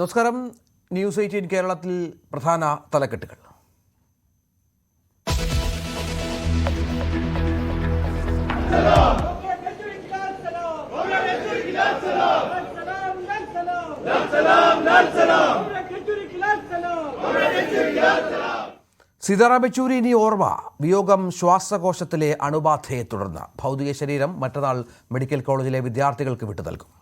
നമസ്കാരം. News eighteen കേരളത്തിൽ പ്രധാന തലക്കെട്ടുകൾ. സീതാറാം യെച്ചൂരി ഇനി ഓർമ്മ. വിയോഗം ശ്വാസകോശത്തിലെ അണുബാധയെ തുടർന്ന്. ഭൗതിക ശരീരം മറ്റന്നാൾ മെഡിക്കൽ കോളേജിലെ വിദ്യാർത്ഥികൾക്ക് വിട്ടു നൽകും.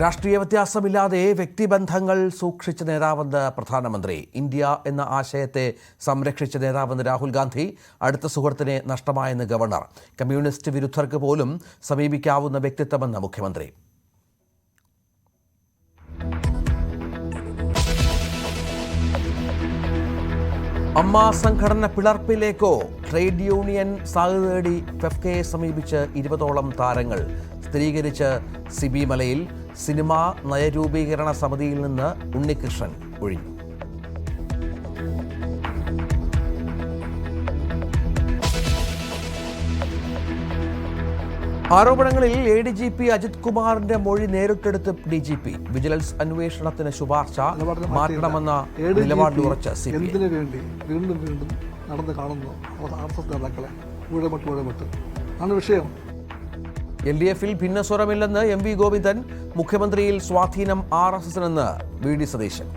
രാഷ്ട്രീയ വ്യത്യാസമില്ലാതെ വ്യക്തിബന്ധങ്ങൾ സൂക്ഷിച്ച നേതാവെന്ന് പ്രധാനമന്ത്രി. ഇന്ത്യ എന്ന ആശയത്തെ സംരക്ഷിച്ച നേതാവെന്ന് രാഹുൽ ഗാന്ധി അടുത്ത സുഹൃത്തിനെ നഷ്ടമായെന്ന് ഗവർണർ. കമ്മ്യൂണിസ്റ്റ് വിരുദ്ധർക്ക് പോലും സമീപിക്കാവുന്ന വ്യക്തിത്വമെന്ന് മുഖ്യമന്ത്രി. അമ്മ സംഘടന പിളർപ്പിലേക്കോ ട്രേഡ് യൂണിയൻ സാധ്യത തേടി ഫെഫ്കയെ സമീപിച്ച് ഇരുപതോളം താരങ്ങൾ സ്ഥിരീകരിച്ച് സിബിമലയിൽ സിനിമാ നയരൂപീകരണ സമിതിയിൽ നിന്ന് ഉണ്ണികൃഷ്ണൻ ഒഴിഞ്ഞു. ആരോപണങ്ങളിൽ A D G P Ajith കുമാറിന്റെ മൊഴി നേരിട്ടെടുത്ത് ഡി ജി പി. വിജിലൻസ് അന്വേഷണത്തിന് ശുപാർശ മാറ്റണമെന്ന നിലപാട് ഉറച്ച സി പി എന്തിനു വേണ്ടി വീണ്ടും വീണ്ടും നടന്ന് കാണുന്നു? എസ് നേതാക്കളെ ഊഴമിട്ട് ഊഴമിട്ട് ആണ് വിഷയം. എൽ ഡി എഫിൽ ഭിന്നസ്വരമില്ലെന്ന് എം വി ഗോവിന്ദൻ മുഖ്യമന്ത്രിയിൽ സ്വാധീനം R S എസിനെന്ന് V D Satheesan.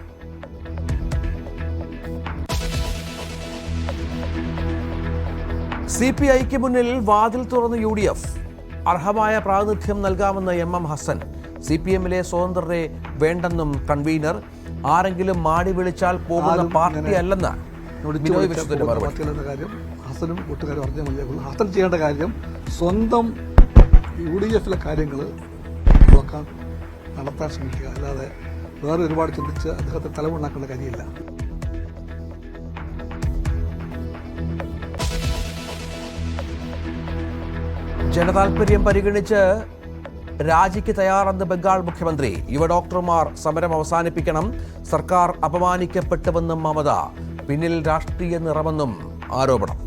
C P ഐക്ക് മുന്നിൽ വാതിൽ തുറന്ന് യു ഡി എഫ്. അർഹമായ പ്രാതിനിധ്യം നൽകാമെന്ന് M M Hassan. C P എമ്മിലെ സ്വതന്ത്രരെ വേണ്ടെന്നും കൺവീനർ. ആരെങ്കിലും മാടി വിളിച്ചാൽ പോകുന്ന പാർട്ടി അല്ലെന്ന് ഹസനും കൂട്ടുകാരും അറിഞ്ഞ ഹസൻ ചെയ്യേണ്ട കാര്യം സ്വന്തം യു ഡി എഫിലെ കാര്യങ്ങൾ നോക്കാൻ നടത്താൻ ശ്രമിക്കുക. അല്ലാതെ വേറെ ഒരുപാട് ചിന്തിച്ച് അദ്ദേഹത്തെ തലമുണ്ടാക്കേണ്ട കാര്യമില്ല. ജനതാൽപര്യം പരിഗണിച്ച് രാജിക്ക് തയ്യാറെന്ന് ബംഗാൾ മുഖ്യമന്ത്രി. യുവ ഡോക്ടർമാർ സമരം അവസാനിപ്പിക്കണം. സർക്കാർ അപമാനിക്കപ്പെട്ടുവെന്നും മമത. പിന്നിൽ രാഷ്ട്രീയ നിറമെന്നും ആരോപണം.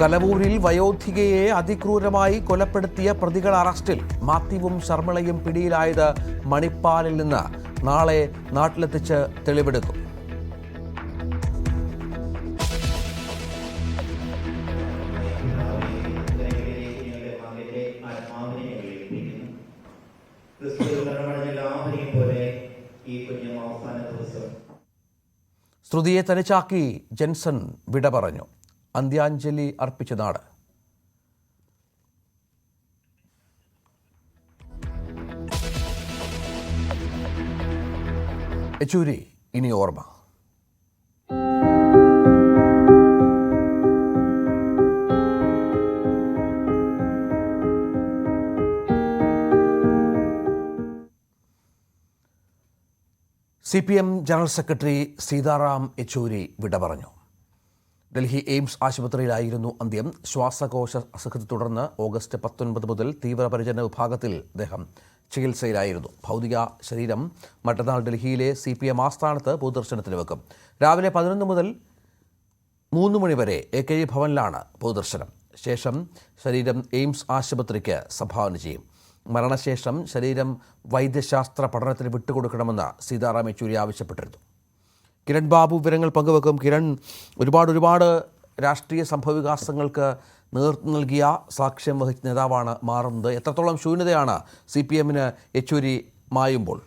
കലവൂരിൽ വയോധികയെ അതിക്രൂരമായി കൊലപ്പെടുത്തിയ പ്രതികൾ അറസ്റ്റിൽ മാത്യുവും ശർമ്മളയും പിടിയിലായത് മണിപ്പാലിൽ നിന്ന്. നാളെ നാട്ടിലെത്തിച്ച് തെളിവെടുക്കും. ശ്രുതിയെ തനിച്ചാക്കി ജെൻസൺ വിട പറഞ്ഞു. അന്ത്യാഞ്ജലി അർപ്പിച്ച നാട് യെച്ചൂരി ഇനി ഓർമ്മ. C P M general secretary Sitaram Yechury വിട പറഞ്ഞു. ഡൽഹി എയിംസ് ആശുപത്രിയിലായിരുന്നു അന്ത്യം. ശ്വാസകോശ അസുഖത്തെ തുടർന്ന് ഓഗസ്റ്റ് പത്തൊൻപത് മുതൽ തീവ്രപരിചരണ വിഭാഗത്തിൽ അദ്ദേഹം ചികിത്സയിലായിരുന്നു. ഭൗതിക ശരീരം മറ്റന്നാൾ ഡൽഹിയിലെ സി പി എം ആസ്ഥാനത്ത് പൊതുദർശനത്തിന് വെക്കും. രാവിലെ പതിനൊന്ന് മുതൽ മൂന്ന് മണിവരെ എ കെ ജി ഭവനിലാണ് പൊതുദർശനം. ശേഷം ശരീരം എയിംസ് ആശുപത്രിക്ക് സംഭാവന ചെയ്യും. മരണശേഷം ശരീരം വൈദ്യശാസ്ത്ര പഠനത്തിന് വിട്ടുകൊടുക്കണമെന്ന് സീതാറാം യെച്ചൂരി ആവശ്യപ്പെട്ടിരുന്നു. കിരൺ ബാബു വിവരങ്ങൾ പങ്കുവെക്കും. കിരൺ ഒരുപാട് ഒരുപാട് രാഷ്ട്രീയ സംഭവവികാസങ്ങൾക്ക് നേതൃത്വം നൽകിയ സാക്ഷ്യം വഹിച്ച നേതാവാണ് മാറുന്നത്. എത്രത്തോളം ശൂന്യതയാണ് സി പി എമ്മിന് യെച്ചൂരി മായുമ്പോൾ?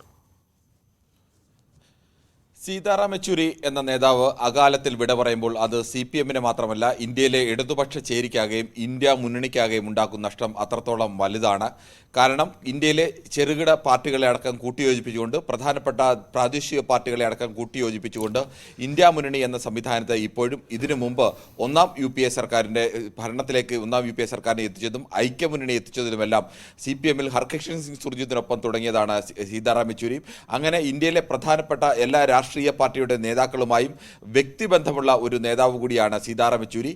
സീതാറാം യെച്ചൂരി എന്ന നേതാവ് അകാലത്തിൽ വിട പറയുമ്പോൾ അത് സി പി എമ്മിന് മാത്രമല്ല ഇന്ത്യയിലെ ഇടതുപക്ഷ ചേരിക്കാകെയും ഇന്ത്യ മുന്നണിക്കാകെയും ഉണ്ടാക്കുന്ന നഷ്ടം അത്രത്തോളം വലുതാണ്. കാരണം ഇന്ത്യയിലെ ചെറുകിട പാർട്ടികളെ അടക്കം കൂട്ടിയോജിപ്പിച്ചുകൊണ്ട് പ്രധാനപ്പെട്ട പ്രാദേശിക പാർട്ടികളെ അടക്കം കൂട്ടിയോജിപ്പിച്ചുകൊണ്ട് ഇന്ത്യ മുന്നണി എന്ന സംവിധാനത്തെ ഇപ്പോഴും ഇതിനു മുമ്പ് ഒന്നാം യു പി എ സർക്കാരിന്റെ ഭരണത്തിലേക്ക് ഒന്നാം യു പി എ സർക്കാരിനെ എത്തിച്ചതും ഐക്യമുന്നണി എത്തിച്ചതിലുമെല്ലാം സി പി എമ്മിൽ ഹർകൃഷ്ണൻ സിംഗ് സുർജിത്തിനൊപ്പം തുടങ്ങിയതാണ് സീതാറാം യെച്ചൂരി അങ്ങനെ ഇന്ത്യയിലെ പ്രധാനപ്പെട്ട എല്ലാ രാഷ്ട്രീയ പാർട്ടിയുടെ നേതാക്കളുമായും വ്യക്തിബന്ധമുള്ള ഒരു നേതാവ് കൂടിയാണ് സീതാറാം യെച്ചൂരി.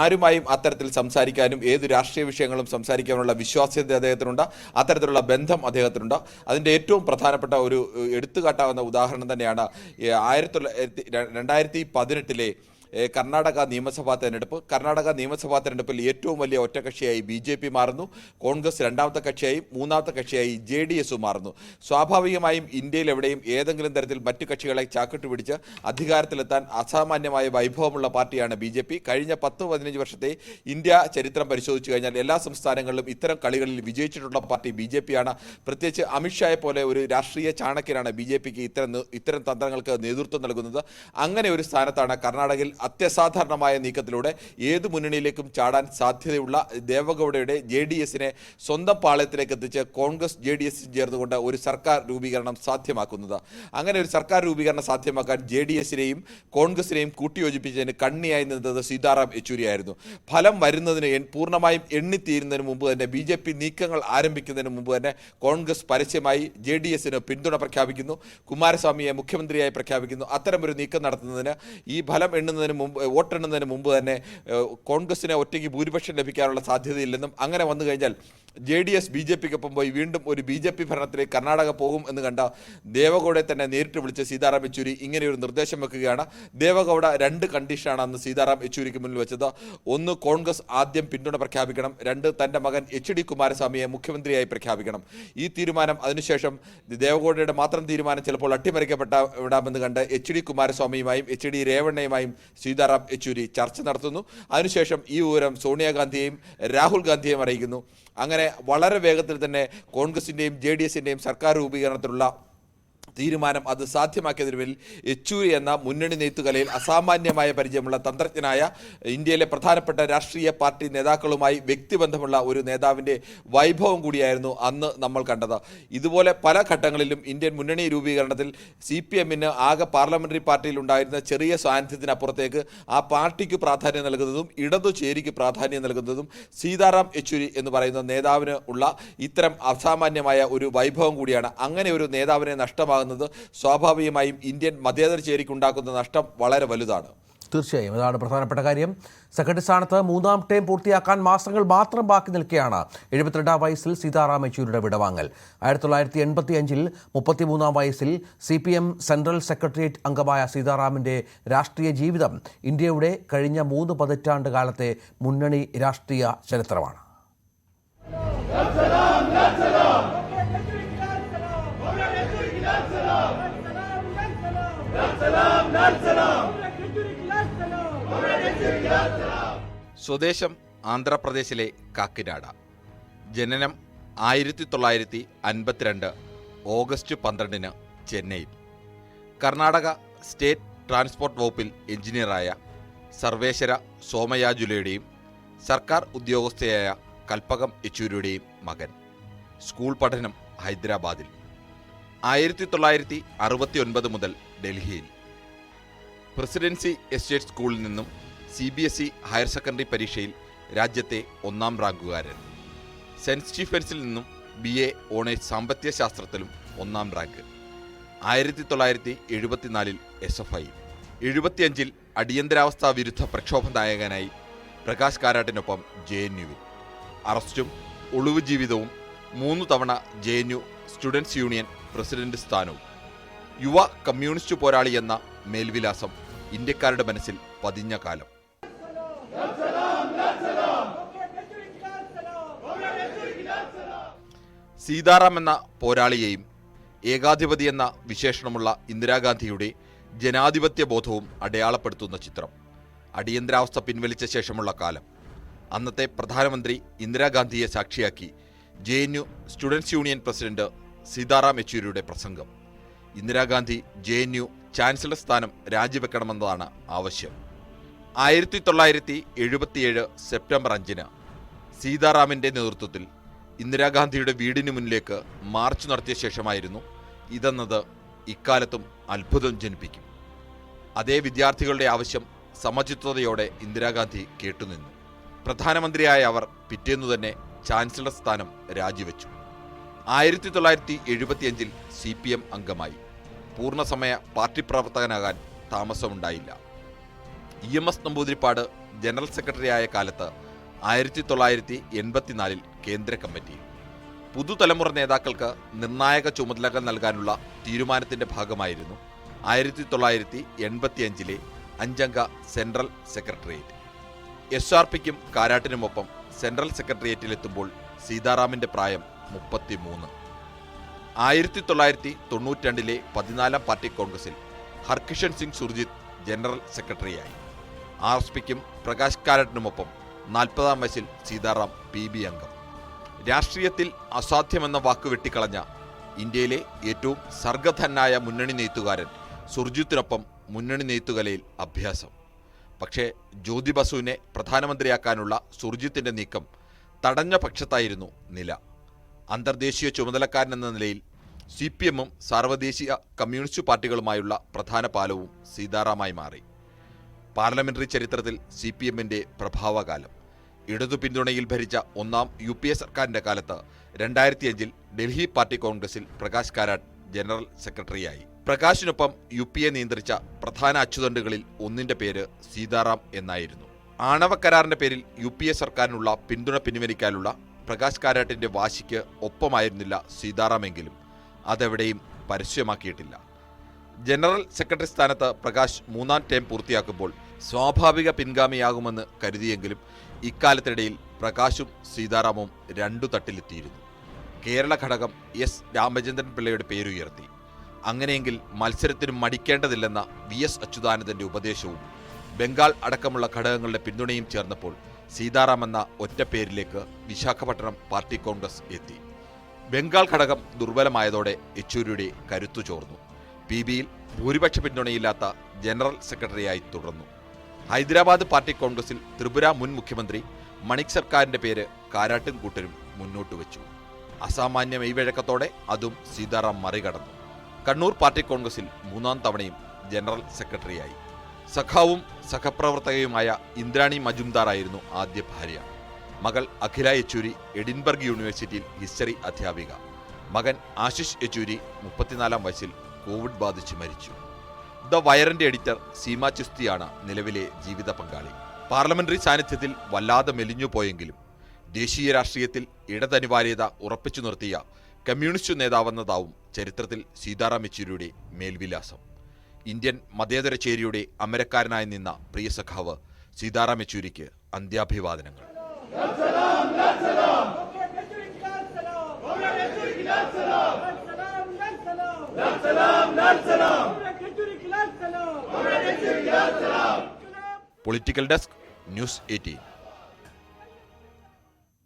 ആരുമായും അത്തരത്തിൽ സംസാരിക്കാനും ഏത് രാഷ്ട്രീയ വിഷയങ്ങളും സംസാരിക്കാനുള്ള വിശ്വാസ്യത അദ്ദേഹത്തിനുണ്ട്. അത്തരത്തിലുള്ള ബന്ധം അദ്ദേഹത്തിനുണ്ട്. അതിന്റെ ഏറ്റവും പ്രധാനപ്പെട്ട ഒരു എടുത്തുകാട്ടാവുന്ന ഉദാഹരണം തന്നെയാണ് ആയിരത്തി തൊള്ളായിരത്തി രണ്ടായിരത്തി പതിനെട്ടിലെ കർണാടക നിയമസഭാ തെരഞ്ഞെടുപ്പ്. കർണാടക നിയമസഭാ തെരഞ്ഞെടുപ്പിൽ ഏറ്റവും വലിയ ഒറ്റകക്ഷിയായി ബി ജെ പി മാറുന്നു. കോൺഗ്രസ് രണ്ടാമത്തെ കക്ഷിയായി മൂന്നാമത്തെ കക്ഷിയായി ജെ ഡി എസ് മാറുന്നു. സ്വാഭാവികമായും ഇന്ത്യയിൽ എവിടെയും ഏതെങ്കിലും തരത്തിൽ മറ്റു കക്ഷികളെ ചാക്കിട്ട് പിടിച്ച് അധികാരത്തിലെത്താൻ അസാമാന്യമായ വൈഭവമുള്ള പാർട്ടിയാണ് ബി ജെ പി. കഴിഞ്ഞ പത്ത് പതിനഞ്ച് വർഷത്തെ ഇന്ത്യ ചരിത്രം പരിശോധിച്ചു കഴിഞ്ഞാൽ എല്ലാ സംസ്ഥാനങ്ങളിലും ഇത്തരം കളികളിൽ വിജയിച്ചിട്ടുള്ള പാർട്ടി ബി ജെ പിയാണ്. പ്രത്യേകിച്ച് അമിത്ഷായെ പോലെ ഒരു രാഷ്ട്രീയ ചാണക്യനാണ് ബി ജെ പിക്ക് ഇത്തരം ഇത്തരം തന്ത്രങ്ങൾക്ക് നേതൃത്വം നൽകുന്നത്. അങ്ങനെ ഒരു സ്ഥാനത്താണ് കർണാടകയിൽ അത്യസാധാരണമായ നീക്കത്തിലൂടെ ഏത് മുന്നണിയിലേക്കും ചാടാൻ സാധ്യതയുള്ള ദേവഗൌഡയുടെ ജെ ഡി എസിനെ സ്വന്തം പാളയത്തിലേക്ക് എത്തിച്ച് കോൺഗ്രസ് ജെ ഡി എസ് ചേർന്നുകൊണ്ട് ഒരു സർക്കാർ രൂപീകരണം സാധ്യമാക്കുന്നത്. അങ്ങനെ ഒരു സർക്കാർ രൂപീകരണം സാധ്യമാക്കാൻ ജെ ഡി എസിനെയും കോൺഗ്രസിനെയും കൂട്ടിയോജിപ്പിച്ചതിന് കണ്ണിയായി നിന്നത് സീതാറാം യെച്ചൂരിയായിരുന്നു. ഫലം വരുന്നതിന് പൂർണമായും എണ്ണിത്തീരുന്നതിന് മുമ്പ് തന്നെ ബി ജെ പി നീക്കങ്ങൾ ആരംഭിക്കുന്നതിന് മുമ്പ് തന്നെ കോൺഗ്രസ് പരസ്യമായി ജെ ഡി എസിന് പിന്തുണ പ്രഖ്യാപിക്കുന്നു. കുമാരസ്വാമിയെ മുഖ്യമന്ത്രിയായി പ്രഖ്യാപിക്കുന്നു. അത്തരമൊരു നീക്കം നടത്തുന്നതിന് ഈ ഫലം എണ്ണുന്നതിന് മുമ്പ് വോട്ടെണ്ണുന്നതിന് മുമ്പ് തന്നെ കോൺഗ്രസിനെ ഒറ്റയ്ക്ക് ഭൂരിപക്ഷം ലഭിക്കാനുള്ള സാധ്യതയില്ലെന്നും അങ്ങനെ വന്നു കഴിഞ്ഞാൽ J D S B J പിക്കൊപ്പം പോയി വീണ്ടും ഒരു ബി ജെ പി ഭരണത്തിലേക്ക് കർണാടക പോകും എന്ന് കണ്ട ദേവഗൌഡയെ തന്നെ നേരിട്ട് വിളിച്ച് സീതാറാം യെച്ചൂരി ഇങ്ങനെ ഒരു നിർദ്ദേശം വെക്കുകയാണ്. ദേവഗൌഡ രണ്ട് കണ്ടീഷനാണ് അന്ന് സീതാറാം യെച്ചൂരിക്ക് മുന്നിൽ വെച്ചത്. ഒന്ന് കോൺഗ്രസ് ആദ്യം പിന്തുണ പ്രഖ്യാപിക്കണം. രണ്ട് തന്റെ മകൻ എച്ച് ഡി കുമാരസ്വാമിയെ മുഖ്യമന്ത്രിയായി പ്രഖ്യാപിക്കണം. ഈ തീരുമാനം അതിനുശേഷം ദേവഗൌഡയുടെ മാത്രം തീരുമാനം ചിലപ്പോൾ അട്ടിമറിക്കപ്പെട്ട വിടാമെന്ന് കണ്ട് എച്ച് ഡി കുമാരസ്വാമിയുമായും എച്ച് ഡി രേവണ്ണയുമായും സീതാറാം യെച്ചൂരി ചർച്ച നടത്തുന്നു. അതിനുശേഷം ഈ വിവരം സോണിയാഗാന്ധിയെയും രാഹുൽ ഗാന്ധിയെയും അറിയിക്കുന്നു. അങ്ങനെ വളരെ വേഗത്തിൽ തന്നെ കോൺഗ്രസിന്റെയും ജെ ഡി എസിന്റെയും സർക്കാർ രൂപീകരണത്തിലുള്ള തീരുമാനം അത് സാധ്യമാക്കിയതിന് പേരിൽ യെച്ചൂരി എന്ന മുന്നണി നെയ്ത്തുകലയിൽ അസാമാന്യമായ പരിചയമുള്ള തന്ത്രജ്ഞനായ ഇന്ത്യയിലെ പ്രധാനപ്പെട്ട രാഷ്ട്രീയ പാർട്ടി നേതാക്കളുമായി വ്യക്തിബന്ധമുള്ള ഒരു നേതാവിന്റെ വൈഭവം കൂടിയായിരുന്നു അന്ന് നമ്മൾ കണ്ടത്. ഇതുപോലെ പല ഘട്ടങ്ങളിലും ഇന്ത്യൻ മുന്നണി രൂപീകരണത്തിൽ സി പി എമ്മിന് ആകെ പാർലമെന്ററി പാർട്ടിയിൽ ഉണ്ടായിരുന്ന ചെറിയ സാന്നിധ്യത്തിനപ്പുറത്തേക്ക് ആ പാർട്ടിക്ക് പ്രാധാന്യം നൽകുന്നതും ഇടതു ചേരിക്ക് പ്രാധാന്യം നൽകുന്നതും സീതാറാം യെച്ചൂരി എന്ന് പറയുന്ന നേതാവിന് ഉള്ള ഇത്തരം അസാമാന്യമായ ഒരു വൈഭവം കൂടിയാണ്. അങ്ങനെ ഒരു നേതാവിനെ നഷ്ടമാകുന്നത് സ്വാഭാവികമായും ഇന്ത്യൻ മതേതര ചേരിക്ക് ഉണ്ടാക്കുന്ന നഷ്ടം വളരെ വലുതാണ്. തീർച്ചയായും. അതാണ് പ്രധാനപ്പെട്ട കാര്യം. സെക്രട്ടറി സ്ഥാനത്ത് മൂന്നാം ടേം പൂർത്തിയാക്കാൻ മാസങ്ങൾ മാത്രം ബാക്കി നിൽക്കുകയാണ് എഴുപത്തിരണ്ടാം വയസ്സിൽ സീതാറാം യെച്ചൂരിയുടെ വിടവാങ്ങൽ. ആയിരത്തി തൊള്ളായിരത്തി എൺപത്തി അഞ്ചിൽ മുപ്പത്തിമൂന്നാം വയസ്സിൽ C P M central secretariat അംഗമായ സീതാറാമിന്റെ രാഷ്ട്രീയ ജീവിതം ഇന്ത്യയുടെ കഴിഞ്ഞ മൂന്ന് പതിറ്റാണ്ട് കാലത്തെ മുന്നണി രാഷ്ട്രീയ ചരിത്രമാണ്. സ്വദേശം ആന്ധ്രാപ്രദേശിലെ കാക്കിനാട. ജനനം ആയിരത്തി തൊള്ളായിരത്തി അൻപത്തിരണ്ട് ഓഗസ്റ്റ് പന്ത്രണ്ടിന് ചെന്നൈയിൽ. കർണാടക സ്റ്റേറ്റ് ട്രാൻസ്പോർട്ട് വകുപ്പിൽ എഞ്ചിനീയറായ സർവേശ്വര സോമയാജുലയുടെയും സർക്കാർ ഉദ്യോഗസ്ഥയായ കൽപ്പകം യെച്ചൂരിയുടെയും മകൻ. സ്കൂൾ പഠനം ഹൈദരാബാദിൽ. ആയിരത്തി തൊള്ളായിരത്തി അറുപത്തി ഒൻപത് മുതൽ ഡൽഹിയിൽ. പ്രസിഡൻസി എസ്റ്റേറ്റ് സ്കൂളിൽ നിന്നും C B S E higher secondary പരീക്ഷയിൽ രാജ്യത്തെ ഒന്നാം റാങ്കുകാരൻ. സെന്റ് സ്റ്റീഫൻസിൽ നിന്നും ബി എ ഓണേഴ്സ് സാമ്പത്തിക ശാസ്ത്രത്തിലും ഒന്നാം റാങ്ക്. ആയിരത്തി തൊള്ളായിരത്തി എഴുപത്തിനാലിൽ എസ് എഫ് ഐ. എഴുപത്തിയഞ്ചിൽ അടിയന്തരാവസ്ഥാ വിരുദ്ധ പ്രക്ഷോഭ നായകനായി പ്രകാശ് കാരാട്ടിനൊപ്പം ജെ എൻ യുവിൽ. അറസ്റ്റും ഒളിവ് ജീവിതവും മൂന്ന് തവണ J N U students union president സ്ഥാനവും യുവ കമ്മ്യൂണിസ്റ്റ് പോരാളി എന്ന മേൽവിലാസം ഇന്ത്യക്കാരുടെ മനസ്സിൽ പതിഞ്ഞ കാലം. സീതാറാം എന്ന പോരാളിയെയും ഏകാധിപതി എന്ന വിശേഷണമുള്ള ഇന്ദിരാഗാന്ധിയുടെ ജനാധിപത്യ ബോധവും അടയാളപ്പെടുത്തുന്ന ചിത്രം അടിയന്തരാവസ്ഥ പിൻവലിച്ച ശേഷമുള്ള കാലം. അന്നത്തെ പ്രധാനമന്ത്രി ഇന്ദിരാഗാന്ധിയെ സാക്ഷിയാക്കി J N U students union president Sitaram യെച്ചൂരിയുടെ പ്രസംഗം. Indira Gandhi J N U chancellor സ്ഥാനം രാജിവെക്കണമെന്നതാണ് ആവശ്യം. ആയിരത്തി തൊള്ളായിരത്തി എഴുപത്തിയേഴ് സെപ്റ്റംബർ അഞ്ചിന് സീതാറാമിന്റെ നേതൃത്വത്തിൽ ഇന്ദിരാഗാന്ധിയുടെ വീടിന് മുന്നിലേക്ക് മാർച്ച് നടത്തിയ ശേഷമായിരുന്നു ഇതെന്നത് ഇക്കാലത്തും അത്ഭുതം ജനിപ്പിക്കും. അതേ വിദ്യാർത്ഥികളുടെ ആവശ്യം സമചിത്വതയോടെ ഇന്ദിരാഗാന്ധി കേട്ടുനിന്നു. പ്രധാനമന്ത്രിയായ അവർ പിറ്റേന്നു തന്നെ ചാൻസലർ സ്ഥാനം രാജിവെച്ചു. ആയിരത്തി തൊള്ളായിരത്തി എഴുപത്തിയഞ്ചിൽ സി പി എം അംഗമായി. പൂർണസമയ പാർട്ടി പ്രവർത്തകനാകാൻ താമസമുണ്ടായില്ല. E M S Namboodiripad general സെക്രട്ടറിയായ കാലത്ത് ആയിരത്തി തൊള്ളായിരത്തി എൺപത്തിനാലിൽ കേന്ദ്ര കമ്മിറ്റിയിൽ പുതുതലമുറ നേതാക്കൾക്ക് നിർണായക ചുമതലകൾ നൽകാനുള്ള തീരുമാനത്തിന്റെ ഭാഗമായിരുന്നു ആയിരത്തി തൊള്ളായിരത്തി എൺപത്തിയഞ്ചിലെ അഞ്ചംഗ സെൻട്രൽ സെക്രട്ടേറിയറ്റ്. എസ് ആർ പിക്കും കാരാട്ടിനുമൊപ്പം സെൻട്രൽ സെക്രട്ടേറിയറ്റിലെത്തുമ്പോൾ സീതാറാമിന്റെ പ്രായം മുപ്പത്തിമൂന്ന്. ആയിരത്തി തൊള്ളായിരത്തി തൊണ്ണൂറ്റി രണ്ടിലെ പതിനാലാം പാർട്ടി കോൺഗ്രസിൽ ഹർകിഷൻ സിംഗ് സുർജിത് ജനറൽ സെക്രട്ടറിയായി. ആർ എസ് പിക്കും പ്രകാശ് കാരട്ടിനുമൊപ്പം നാൽപ്പതാം വയസ്സിൽ സീതാറാം പി ബി അംഗം. രാഷ്ട്രീയത്തിൽ അസാധ്യമെന്ന വാക്ക് വെട്ടിക്കളഞ്ഞ ഇന്ത്യയിലെ ഏറ്റവും സർഗധനായ മുന്നണി നെയ്ത്തുകാരൻ സുർജിത്തിനൊപ്പം മുന്നണി നെയ്ത്തുകലയിൽ അഭ്യാസം. പക്ഷേ ജ്യോതി ബസുവിനെ പ്രധാനമന്ത്രിയാക്കാനുള്ള സുർജിത്തിന്റെ നീക്കം തടഞ്ഞ പക്ഷത്തായിരുന്നു നില. അന്തർദേശീയ ചുമതലക്കാരൻ എന്ന നിലയിൽ സി പി എമ്മും സാർവദേശീയ കമ്മ്യൂണിസ്റ്റ് പാർട്ടികളുമായുള്ള പ്രധാന പാലവും സീതാറാമായി മാറി. പാർലമെന്ററി ചരിത്രത്തിൽ സി പി എമ്മിന്റെ പ്രഭാവകാലം. ഇടതു പിന്തുണയിൽ ഭരിച്ച ഒന്നാം യു പി എ സർക്കാരിന്റെ കാലത്ത് രണ്ടായിരത്തി അഞ്ചിൽ ഡൽഹി പാർട്ടി കോൺഗ്രസിൽ പ്രകാശ് കാരാട്ട് ജനറൽ സെക്രട്ടറിയായി. പ്രകാശിനൊപ്പം യു പി എ നിയന്ത്രിച്ച പ്രധാന അച്ചുതണ്ടുകളിൽ ഒന്നിന്റെ പേര് സീതാറാം എന്നായിരുന്നു. ആണവ കരാറിന്റെ പേരിൽ യു പി എ സർക്കാരിനുള്ള പിന്തുണ പിൻവലിക്കാനുള്ള പ്രകാശ് കാരാട്ടിന്റെ വാശിക്ക് ഒപ്പമായിരുന്നില്ല സീതാറാമെങ്കിലും. അതെവിടെയും പരസ്യമാക്കിയിട്ടില്ല. ജനറൽ സെക്രട്ടറി സ്ഥാനത്ത് പ്രകാശ് മൂന്നാം ടേം പൂർത്തിയാക്കുമ്പോൾ സ്വാഭാവിക പിൻഗാമിയാകുമെന്ന് കരുതിയെങ്കിലും ഇക്കാലത്തിനിടയിൽ പ്രകാശും സീതാറാമും രണ്ടു തട്ടിലെത്തിയിരുന്നു. കേരള ഘടകം എസ് രാമചന്ദ്രൻ പിള്ളയുടെ പേരുയർത്തി. അങ്ങനെയെങ്കിൽ മത്സരത്തിനും മടിക്കേണ്ടതില്ലെന്ന വി എസ് അച്യുതാനന്ദന്റെ ഉപദേശവും ബംഗാൾ അടക്കമുള്ള ഘടകങ്ങളുടെ പിന്തുണയും ചേർന്നപ്പോൾ സീതാറാം എന്ന ഒറ്റ പേരിലേക്ക് വിശാഖപട്ടണം പാർട്ടി കോൺഗ്രസ് എത്തി. ബംഗാൾ ഘടകം ദുർബലമായതോടെ യെച്ചൂരിയുടെ കരുത്തു ചോർന്നു. പി ബിയിൽ ഭൂരിപക്ഷ പിന്തുണയില്ലാത്ത ജനറൽ സെക്രട്ടറിയായി തുടർന്നു. ഹൈദരാബാദ് പാർട്ടി കോൺഗ്രസിൽ ത്രിപുര മുൻ മുഖ്യമന്ത്രി മണിക് സർക്കാരിന്റെ പേര് കാരാട്ടും കൂട്ടരും മുന്നോട്ട് വെച്ചു. അസാമാന്യ മെയ്വഴക്കത്തോടെ അതും സീതാറാം മറികടന്നു. കണ്ണൂർ പാർട്ടി കോൺഗ്രസിൽ മൂന്നാം തവണയും ജനറൽ സെക്രട്ടറിയായി. സഖാവും സഹപ്രവർത്തകയുമായ ഇന്ദ്രാണി മജുംദാറായിരുന്നു ആദ്യ ഭാര്യ. മകൾ അഖില യെച്ചൂരി എഡിൻബർഗ് യൂണിവേഴ്സിറ്റിയിൽ ഹിസ്റ്ററി അധ്യാപിക. മകൻ ആശിഷ് യെച്ചൂരി മുപ്പത്തിനാലാം വയസ്സിൽ കോവിഡ് ബാധിച്ച് മരിച്ചു. ദ വയറിന്റെ എഡിറ്റർ സീമ ചുസ്തിയാണ് നിലവിലെ ജീവിത പങ്കാളി. പാർലമെന്ററി സാന്നിധ്യത്തിൽ വല്ലാതെ മെലിഞ്ഞു പോയെങ്കിലും ദേശീയ രാഷ്ട്രീയത്തിൽ ഇടതനിവാര്യത ഉറപ്പിച്ചു നിർത്തിയ കമ്മ്യൂണിസ്റ്റ് നേതാവെന്നതാവും ചരിത്രത്തിൽ സീതാറാം യെച്ചൂരിയുടെ മേൽവിലാസം. ഇന്ത്യൻ മതേതര ചേരിയുടെ അമരക്കാരനായി നിന്ന പ്രിയ സഖാവ് സീതാറാം യെച്ചൂരിക്ക് അന്ത്യാഭിവാദനങ്ങൾ. Political desk news eighteen.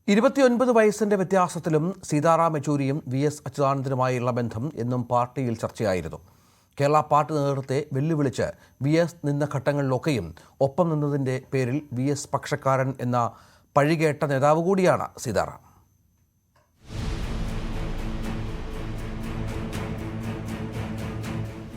ഇരുപത്തിയൊൻപത് വയസ്സിന്റെ വ്യത്യാസത്തിലും സീതാറാം യെച്ചൂരിയും വി എസ് അച്യുതാനന്ദനുമായുള്ള ബന്ധം എന്നും പാർട്ടിയിൽ ചർച്ചയായിരുന്നു. കേരള പാർട്ടി നേതൃത്വത്തെ വെല്ലുവിളിച്ച് വി എസ് നിന്ന ഘട്ടങ്ങളിലൊക്കെയും ഒപ്പം നിന്നതിന്റെ പേരിൽ വി എസ് പക്ഷക്കാരൻ എന്ന പഴികേട്ട നേതാവ് കൂടിയാണ് സീതാറാം.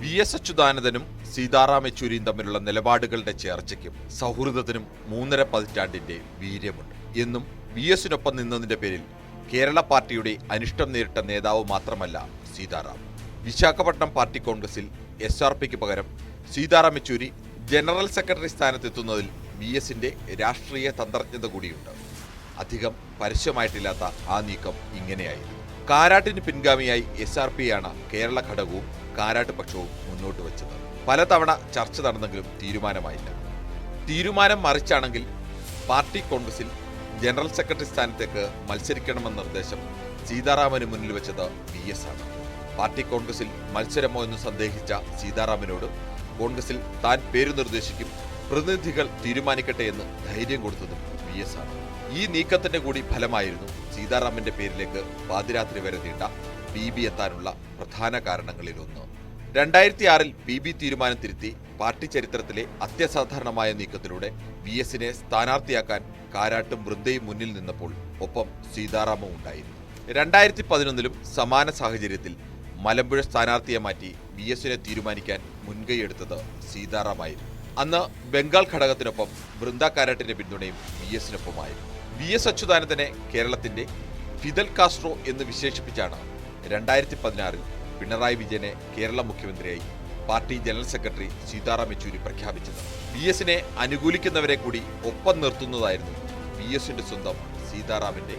വി എസ് അച്യുതാനന്ദനും സീതാറാം യെച്ചൂരിയും തമ്മിലുള്ള നിലപാടുകളുടെ ചേർച്ചയ്ക്കും സൗഹൃദത്തിനും മൂന്നര പതിറ്റാണ്ടിന്റെ വീര്യമുണ്ട്. എന്നും വി എസിനൊപ്പം നിന്നതിന്റെ പേരിൽ കേരള പാർട്ടിയുടെ അനിഷ്ടം നേരിട്ട നേതാവ് മാത്രമല്ല സീതാറാം. വിശാഖപട്ടണം പാർട്ടി കോൺഗ്രസിൽ എസ് ആർ പിക്ക് പകരം സീതാറാം യെച്ചൂരി ജനറൽ സെക്രട്ടറി സ്ഥാനത്തെത്തുന്നതിൽ ബി എസിന്റെ രാഷ്ട്രീയ തന്ത്രജ്ഞത കൂടിയുണ്ട്. അധികം പരസ്യമായിട്ടില്ലാത്ത ആ നീക്കം ഇങ്ങനെയായിരുന്നു. കാരാട്ടിന് പിൻഗാമിയായി എസ് ആർ പിയാണ് കേരള ഘടകവും കാരാട്ട് പക്ഷവും മുന്നോട്ട് വെച്ചത്. പലതവണ ചർച്ച നടന്നെങ്കിലും തീരുമാനമായില്ല. തീരുമാനം മറിച്ചാണെങ്കിൽ പാർട്ടി കോൺഗ്രസിൽ ജനറൽ സെക്രട്ടറി സ്ഥാനത്തേക്ക് മത്സരിക്കണമെന്ന നിർദ്ദേശം സീതാറാമന് മുന്നിൽ വെച്ചത് ബി എസ് ആണ്. പാർട്ടി കോൺഗ്രസിൽ മത്സരമോ എന്ന് സന്ദേഹിച്ച സീതാറാമിനോട് കോൺഗ്രസിൽ താൻ പേരു നിർദ്ദേശിക്കും പ്രതിനിധികൾ തീരുമാനിക്കട്ടെ എന്ന് ധൈര്യം കൊടുത്തതും വി എസ് ആണ് ഈ നീക്കത്തിന്റെ കൂടി ഫലമായിരുന്നു സീതാറാമിന്റെ പേരിലേക്ക് പാതിരാത്രി വരെ നീണ്ട പി ബി എത്താനുള്ള പ്രധാന കാരണങ്ങളിലൊന്ന്. രണ്ടായിരത്തി ആറിൽ പി ബി തീരുമാനം തിരുത്തി പാർട്ടി ചരിത്രത്തിലെ അത്യസാധാരണമായ നീക്കത്തിലൂടെ വി എസിനെ സ്ഥാനാർത്ഥിയാക്കാൻ കാരാട്ടും വൃന്ദയും മുന്നിൽ നിന്നപ്പോൾ ഒപ്പം സീതാറാമും ഉണ്ടായിരുന്നു. രണ്ടായിരത്തി പതിനൊന്നിലും സമാന സാഹചര്യത്തിൽ മലമ്പുഴ സ്ഥാനാർത്ഥിയെ മാറ്റി വി എസിനെ തീരുമാനിക്കാൻ മുൻകൈയെടുത്തത് സീതാറാമായിരുന്നു അന്ന് ബംഗാൾ ഘടകത്തിനൊപ്പം വൃന്ദ കാരാട്ടിന്റെ പിന്തുണയും വി എസിനൊപ്പമായിരുന്നു. വി എസ് അച്യുതാനന്ദനെ കേരളത്തിന്റെ ഫിദൽ കാസ്ട്രോ എന്ന് വിശേഷിപ്പിച്ചാണ് രണ്ടായിരത്തി പതിനാറിൽ പിണറായി വിജയനെ കേരള മുഖ്യമന്ത്രിയായി party general secretary Sitaram Yechury പ്രഖ്യാപിച്ചത്. വി എസിനെ അനുകൂലിക്കുന്നവരെ കൂടി ഒപ്പം നിർത്തുന്നതായിരുന്നു വി എസിന്റെ സ്വന്തം സീതാറാമിന്റെ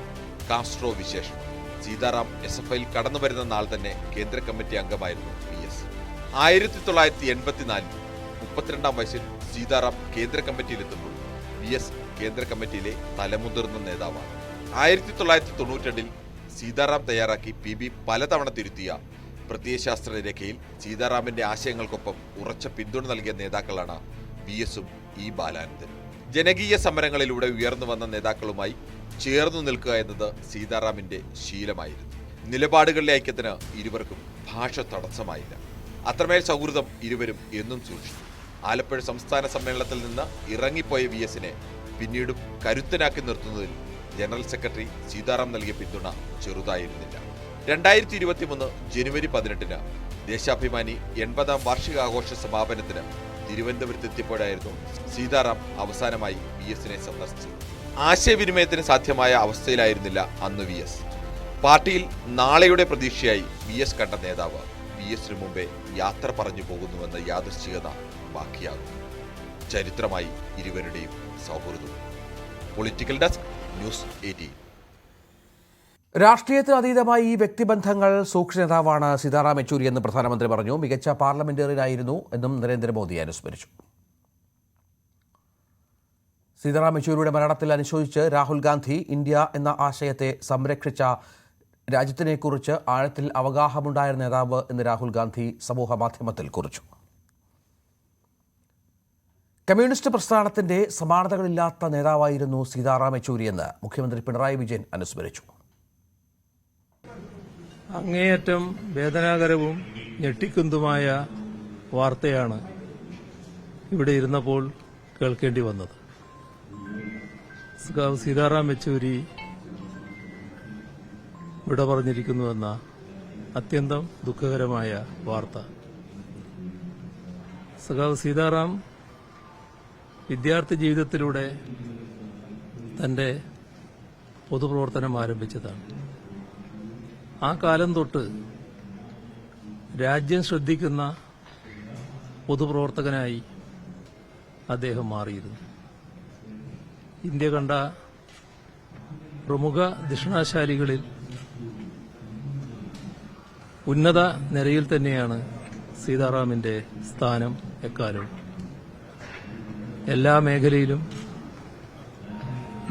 കാസ്ട്രോ വിശേഷം സീതാറാം എസ് എഫ് ഐയിൽ കടന്നു വരുന്ന നാൾ തന്നെ കേന്ദ്ര കമ്മിറ്റി അംഗമായിരുന്നു പി എസ്. ആയിരത്തി തൊള്ളായിരത്തി എൺപത്തിനാലിൽ മുപ്പത്തിരണ്ടാം വയസ്സിൽ സീതാറാം കേന്ദ്ര കമ്മിറ്റിയിലെത്തുമ്പോൾ വി എസ് കേന്ദ്ര കമ്മിറ്റിയിലെ തലമുതിർന്ന നേതാവാണ്. ആയിരത്തി തൊള്ളായിരത്തി തൊണ്ണൂറ്റിരണ്ടിൽ സീതാറാം തയ്യാറാക്കി പി ബി പലതവണ തിരുത്തിയ പ്രത്യയശാസ്ത്ര രേഖയിൽ സീതാറാമിന്റെ ആശയങ്ങൾക്കൊപ്പം ഉറച്ച പിന്തുണ നൽകിയ നേതാക്കളാണ് വി എസും ഇ ബാലാനന്ദൻ. ജനകീയ സമരങ്ങളിലൂടെ ഉയർന്നു വന്ന നേതാക്കളുമായി ചേർന്നു നിൽക്കുക എന്നത് സീതാറാമിന്റെ ശീലമായിരുന്നു. നിലപാടുകളിലെ ഐക്യത്തിന് ഇരുവർക്കും ഭാഷ തടസ്സമായില്ല. അത്രമേൽ സൗഹൃദം ഇരുവരും എന്നും സൂക്ഷിച്ചു. ആലപ്പുഴ സംസ്ഥാന സമ്മേളനത്തിൽ നിന്ന് ഇറങ്ങിപ്പോയ വി എസിനെ പിന്നീടും കരുത്തനാക്കി നിർത്തുന്നതിൽ ജനറൽ സെക്രട്ടറി സീതാറാം നൽകിയ പിന്തുണ ചെറുതായിരുന്നില്ല. രണ്ടായിരത്തി ഇരുപത്തി മൂന്ന് ജനുവരി പതിനെട്ടിന് ദേശാഭിമാനി എൺപതാം വാർഷികാഘോഷ സമാപനത്തിന് തിരുവനന്തപുരത്തെത്തിയപ്പോഴായിരുന്നു സീതാറാം അവസാനമായി വി എസിനെ സന്ദർശിച്ചത്. ആശയവിനിമയത്തിന് സാധ്യമായ അവസ്ഥയിലായിരുന്നില്ല അന്ന് വി എസ്. പാർട്ടിയിൽ നാളെയുടെ പ്രതീക്ഷയായി വി എസ് കണ്ട നേതാവ് വി എസിനു മുമ്പേ യാത്ര പറഞ്ഞു പോകുന്നുവെന്ന യാദൃശ്ചികത ബാക്കിയാകും ചരിത്രമായി ഇരുവരുടെയും സൗഹൃദം. പൊളിറ്റിക്കൽ ഡെസ്ക് ന്യൂസ് എയ്റ്റീൻ രാഷ്ട്രീയത്തിന് അതീതമായി ഈ വ്യക്തിബന്ധങ്ങൾ സൂക്ഷ്മ നേതാവാണ് സീതാറാം യെച്ചൂരി എന്ന് പ്രധാനമന്ത്രി പറഞ്ഞു. മികച്ച പാർലമെന്റേറിയനായിരുന്നു എന്നും നരേന്ദ്രമോദി അനുസ്മരിച്ചു. സീതാറാം യെച്ചൂരിയുടെ മരണത്തിൽ അനുശോചിച്ച് രാഹുൽ ഗാന്ധി ഇന്ത്യ എന്ന ആശയത്തെ സംരക്ഷിച്ച രാജ്യത്തിനെക്കുറിച്ച് ആഴത്തിൽ അവഗാഹമുണ്ടായ നേതാവ് എന്ന് രാഹുൽ ഗാന്ധി സമൂഹ മാധ്യമത്തിൽ കുറിച്ചു. കമ്മ്യൂണിസ്റ്റ് പ്രസ്ഥാനത്തിന്റെ സമാനതകളില്ലാത്ത നേതാവായിരുന്നു സീതാറാം യെച്ചൂരി എന്ന് മുഖ്യമന്ത്രി പിണറായി വിജയൻ അനുസ്മരിച്ചു. അങ്ങേയറ്റം വേദനാകരവും ഞെട്ടിക്കുന്നതുമായ വാർത്തയാണ് ഇവിടെ ഇരുന്നപ്പോൾ കേൾക്കേണ്ടി വന്നത്. സഖാവ് സീതാറാം യെച്ചൂരി വിട പറഞ്ഞിരിക്കുന്നുവെന്ന അത്യന്തം ദുഃഖകരമായ വാർത്ത. സഖാവ് സീതാറാം വിദ്യാർത്ഥി ജീവിതത്തിലൂടെ തന്റെ പൊതുപ്രവർത്തനം ആരംഭിച്ചതാണ്. ആ കാലം തൊട്ട് രാജ്യം ശ്രദ്ധിക്കുന്ന പൊതുപ്രവർത്തകനായി അദ്ദേഹം മാറിയിരുന്നു. ഇന്ത്യ കണ്ട പ്രമുഖ ദക്ഷിണാശാലികളിൽ ഉന്നത നിരയിൽ തന്നെയാണ് സീതാറാമിന്റെ സ്ഥാനം എക്കാലവും. എല്ലാ മേഖലയിലും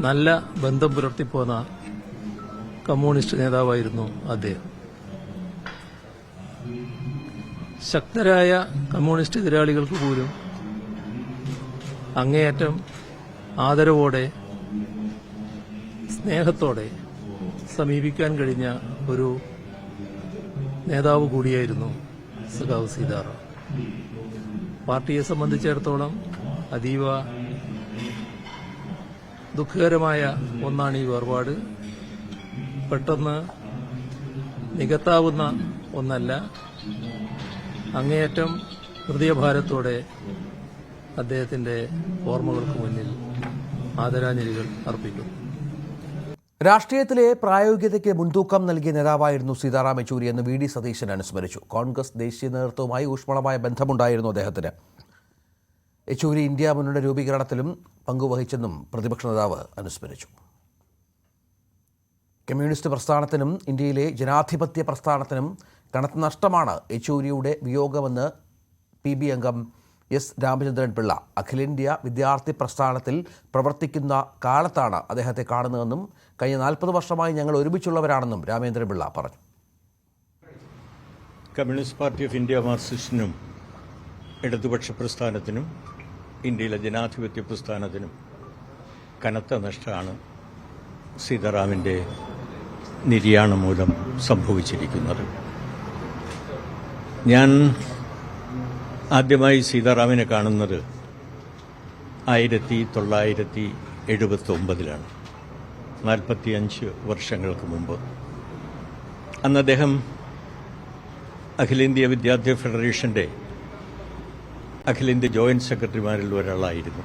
നല്ല ബന്ധം പുലർത്തിപ്പോന്ന കമ്മ്യൂണിസ്റ്റ് നേതാവായിരുന്നു അദ്ദേഹം. ശക്തരായ കമ്മ്യൂണിസ്റ്റ് എതിരാളികൾക്ക് പോലും അങ്ങേയറ്റം ആദരവോടെ സ്നേഹത്തോടെ സമീപിക്കാൻ കഴിഞ്ഞ ഒരു നേതാവ് കൂടിയായിരുന്നു സഖാവ് സീതാറാം. പാർട്ടിയെ സംബന്ധിച്ചിടത്തോളം അതീവ ദുഃഖകരമായ ഒന്നാണ് ഈ വേർപാട്. പെട്ടെന്ന് നികത്താവുന്ന ഒന്നല്ല. അങ്ങേയറ്റം ഹൃദയഭാരത്തോടെ അദ്ദേഹത്തിന്റെ ഓർമ്മകൾക്ക് മുന്നിൽ ആദരാഞ്ജലികൾ അർപ്പിക്കുന്നു രാഷ്ട്രീയത്തിലെ പ്രായോഗികതയ്ക്ക് മുൻതൂക്കം നൽകിയ നേതാവായിരുന്നു സീതാറാം യെച്ചൂരി എന്ന് വി ഡി സതീശൻ അനുസ്മരിച്ചു. കോൺഗ്രസ് ദേശീയ നേതൃത്വവുമായി ഊഷ്മളമായ ബന്ധമുണ്ടായിരുന്നു അദ്ദേഹത്തിന്. യെച്ചൂരി ഇന്ത്യ മുന്നണി രൂപീകരണത്തിലും പങ്കുവഹിച്ചെന്നും പ്രതിപക്ഷ നേതാവ് അനുസ്മരിച്ചു. കമ്മ്യൂണിസ്റ്റ് പ്രസ്ഥാനത്തിനും ഇന്ത്യയിലെ ജനാധിപത്യ പ്രസ്ഥാനത്തിനും കനത്ത നഷ്ടമാണ് യെച്ചൂരിയുടെ വിയോഗമെന്ന് പി ബി അംഗം എസ് രാമചന്ദ്രൻ പിള്ള. അഖിലേന്ത്യാ വിദ്യാർത്ഥി പ്രസ്ഥാനത്തിൽ പ്രവർത്തിക്കുന്ന കാലത്താണ് അദ്ദേഹത്തെ കാണുന്നതെന്നും കഴിഞ്ഞ നാൽപ്പത് വർഷമായി ഞങ്ങൾ ഒരുമിച്ചുള്ളവരാണെന്നും രാമേന്ദ്രൻ പിള്ള പറഞ്ഞു. കമ്മ്യൂണിസ്റ്റ് പാർട്ടി ഓഫ് ഇന്ത്യ മാർസിസ്റ്റിനും ഇടതുപക്ഷ പ്രസ്ഥാനത്തിനും ഇന്ത്യയിലെ ജനാധിപത്യ പ്രസ്ഥാനത്തിനും കനത്ത നഷ്ടമാണ് സീതാറാമിന്റെ നിര്യാണം മൂലം സംഭവിച്ചിരിക്കുന്നത്. ഞാൻ ആദ്യമായി സീതാറാമിനെ കാണുന്നത് ആയിരത്തി തൊള്ളായിരത്തി എഴുപത്തി ഒമ്പതിലാണ് നാൽപ്പത്തിയഞ്ച് വർഷങ്ങൾക്ക് മുമ്പ്. അന്ന് അദ്ദേഹം അഖിലേന്ത്യാ വിദ്യാർത്ഥി ഫെഡറേഷന്റെ അഖിലേന്ത്യാ ജോയിന്റ് സെക്രട്ടറിമാരിൽ ഒരാളായിരുന്നു.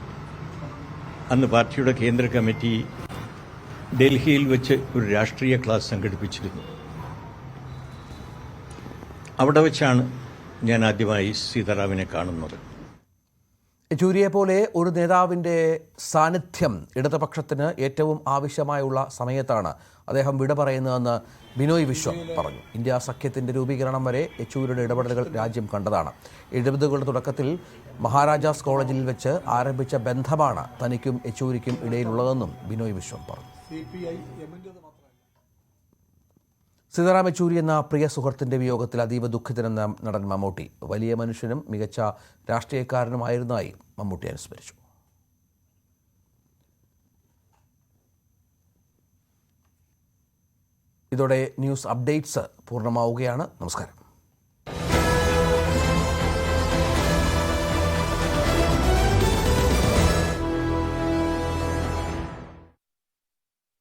അന്ന് പാർട്ടിയുടെ കേന്ദ്ര കമ്മിറ്റി ഡൽഹിയിൽ വെച്ച് ഒരു രാഷ്ട്രീയ ക്ലാസ് സംഘടിപ്പിച്ചിരുന്നു. അവിടെ വെച്ചാണ് ഞാൻ ആദ്യമായി സീതാറാമിനെ കാണുന്നത്. യെച്ചൂരിയെ പോലെ ഒരു നേതാവിന്റെ സാന്നിധ്യം ഇടതുപക്ഷത്തിന് ഏറ്റവും ആവശ്യമായുള്ള സമയത്താണ് അദ്ദേഹം വിട പറയുന്നതെന്ന് ബിനോയ് വിശ്വം പറഞ്ഞു. ഇന്ത്യ സഖ്യത്തിന്റെ രൂപീകരണം വരെ യെച്ചൂരിയുടെ ഇടപെടലുകൾ രാജ്യം കണ്ടതാണ്. എഴുപതുകളുടെ തുടക്കത്തിൽ മഹാരാജാസ് കോളേജിൽ വെച്ച് ആരംഭിച്ച ബന്ധമാണ് തനിക്കും യെച്ചൂരിക്കും ഇടയിലുള്ളതെന്നും ബിനോയ് വിശ്വം പറഞ്ഞു സി പി ഐ എമ്മിന്റെത് മാത്രമല്ല സീതാറാം യെച്ചൂരി എന്ന പ്രിയ സുഹൃത്തിന്റെ വിയോഗത്തിൽ അതീവ ദുഃഖിതനെന്ന നടൻ മമ്മൂട്ടി വലിയ മനുഷ്യനും മികച്ച രാഷ്ട്രീയക്കാരനുമായിരുന്നതായി മമ്മൂട്ടി അനുസ്മരിച്ചു. ഇതോടെ ന്യൂസ് അപ്ഡേറ്റ്സ് പൂർണമാവുകയാണ്. നമസ്കാരം.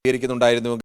സ്വീകരിക്കുന്നുണ്ടായിരുന്നു